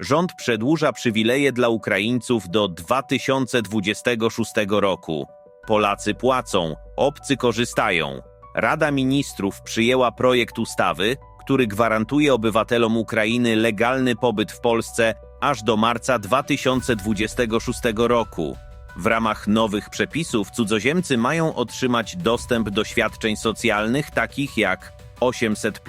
rząd przedłuża przywileje dla Ukraińców do 2026 roku. Polacy płacą, obcy korzystają. Rada Ministrów przyjęła projekt ustawy, który gwarantuje obywatelom Ukrainy legalny pobyt w Polsce aż do marca 2026 roku. W ramach nowych przepisów cudzoziemcy mają otrzymać dostęp do świadczeń socjalnych takich jak 800,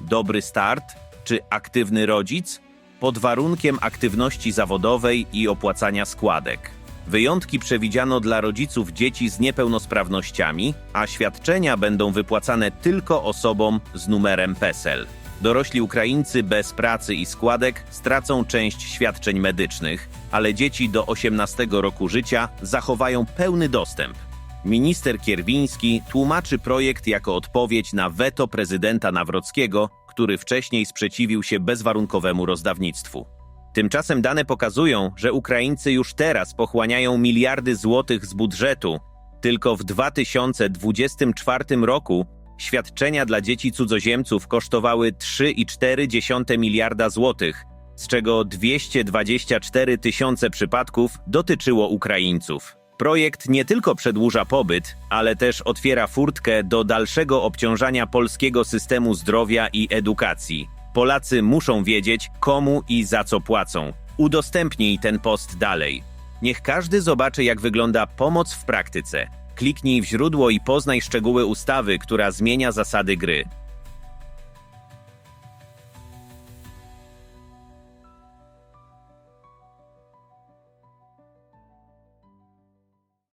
Dobry Start czy Aktywny Rodzic, pod warunkiem aktywności zawodowej i opłacania składek. Wyjątki przewidziano dla rodziców dzieci z niepełnosprawnościami, a świadczenia będą wypłacane tylko osobom z numerem PESEL. Dorośli Ukraińcy bez pracy i składek stracą część świadczeń medycznych, ale dzieci do 18 roku życia zachowają pełny dostęp. Minister Kierwiński tłumaczy projekt jako odpowiedź na weto prezydenta Nawrockiego, który wcześniej sprzeciwił się bezwarunkowemu rozdawnictwu. Tymczasem dane pokazują, że Ukraińcy już teraz pochłaniają miliardy złotych z budżetu. Tylko w 2024 roku świadczenia dla dzieci cudzoziemców kosztowały 3,4 miliarda złotych, z czego 224 tysiące przypadków dotyczyło Ukraińców. Projekt nie tylko przedłuża pobyt, ale też otwiera furtkę do dalszego obciążania polskiego systemu zdrowia i edukacji. Polacy muszą wiedzieć, komu i za co płacą. Udostępnij ten post dalej. Niech każdy zobaczy, jak wygląda pomoc w praktyce. Kliknij w źródło i poznaj szczegóły ustawy, która zmienia zasady gry.